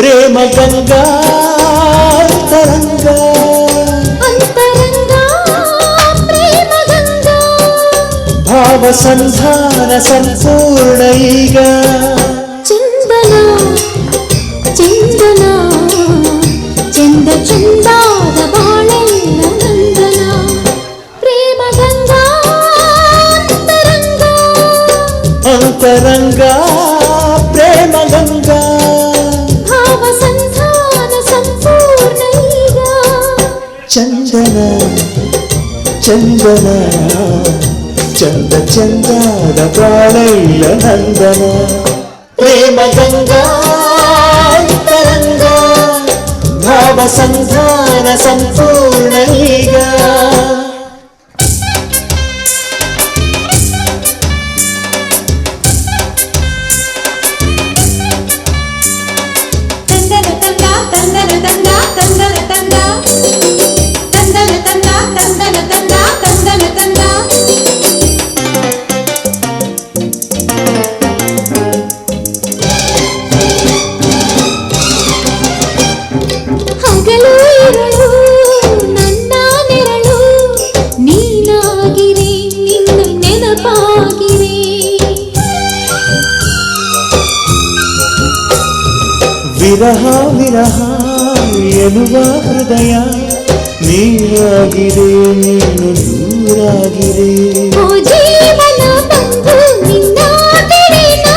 ప్రేమ గంగా తరంగా భావ సంధాన సంపూర్ణయిగా ಚಂದನ ಚಂದ ಚಂದದ ಪ್ರಾಣ ಇಲ್ಲ ನಂದನ ಪ್ರೇಮ ಗಂಗಾ ತರಂಗ ಭಾವ ಸಂಧಾನ ಸಂಪೂರ್ಣ ಹೀಗೆ ವಿರಹ ವಿರಹ ಎನ್ನುವ ಹೃದಯ ನೀರಾಗಿದೆ ನೀನು ದೂರಾಗಿದೆ ಓ ಜೀವನ ಬಂಧು ನಿನ್ನ ತೆರೆನ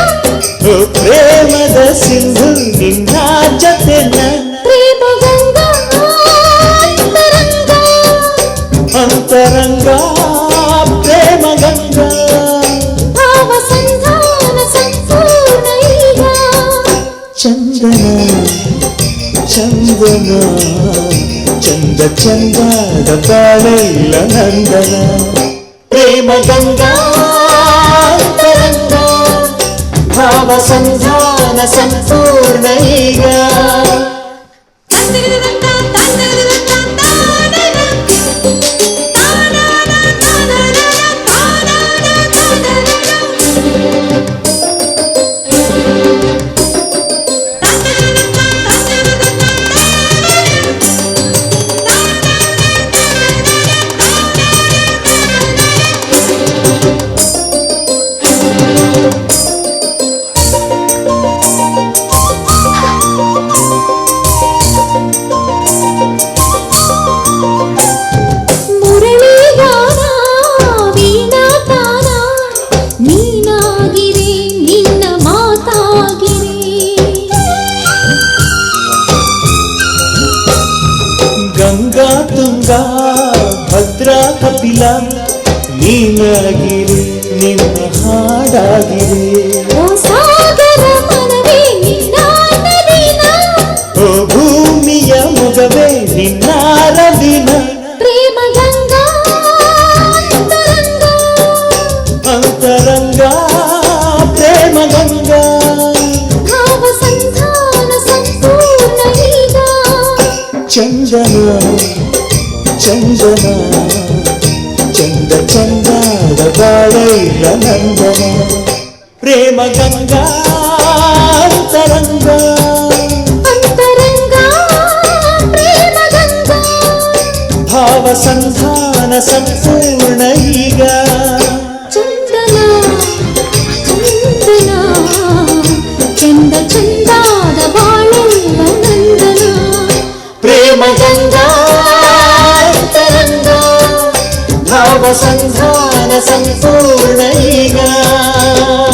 ಓ ಪ್ರೇಮದ ಸಿಂಧು ನಿನ್ನ ಜೊತೆನ ಪ್ರೇಮ ಗಂಗಾ ಅಂತರಂಗ ಅಂತರಂಗ చందన చందన చంద చందాడ పాడైల నందన. ప్రేమ గంగా భావ సంధాన సంపూర్ణ ನೀನಾಗಿರಿ ನಿನ್ನ ಹಾಡಾಗಿರಿ ಓ ಸಾಗರ ಮನವೇ ನಿನ್ನ ನದಿನ ಓ ಭೂಮಿಯ ಮುಗವೇ ನಿನ್ನ ರವಿನ ಪ್ರೇಮ ಗಂಗಾ ಅಂತರಂಗ ಅಂತರಂಗ ಪ್ರೇಮ ಗಂಗಾ ಭಾವ ಸಂಧಾನ ಸಂಪೂರ್ಣ ಈಗ ಚಂದನ ಚಂದನ ಚಂದ ಚಂದದ ಬಾಳೈಲ ನಂದನ ಪ್ರೇಮ ಗಂಗಾ ಅಂತರಂಗ ಅಂತರಂಗ ಪ್ರೇಮ ಗಂಗಾ ಭಾವ ಸಂಧಾನ ಸಂಪೂರ್ಣ ಈಗ भावसन्धानसम्पूर्णैका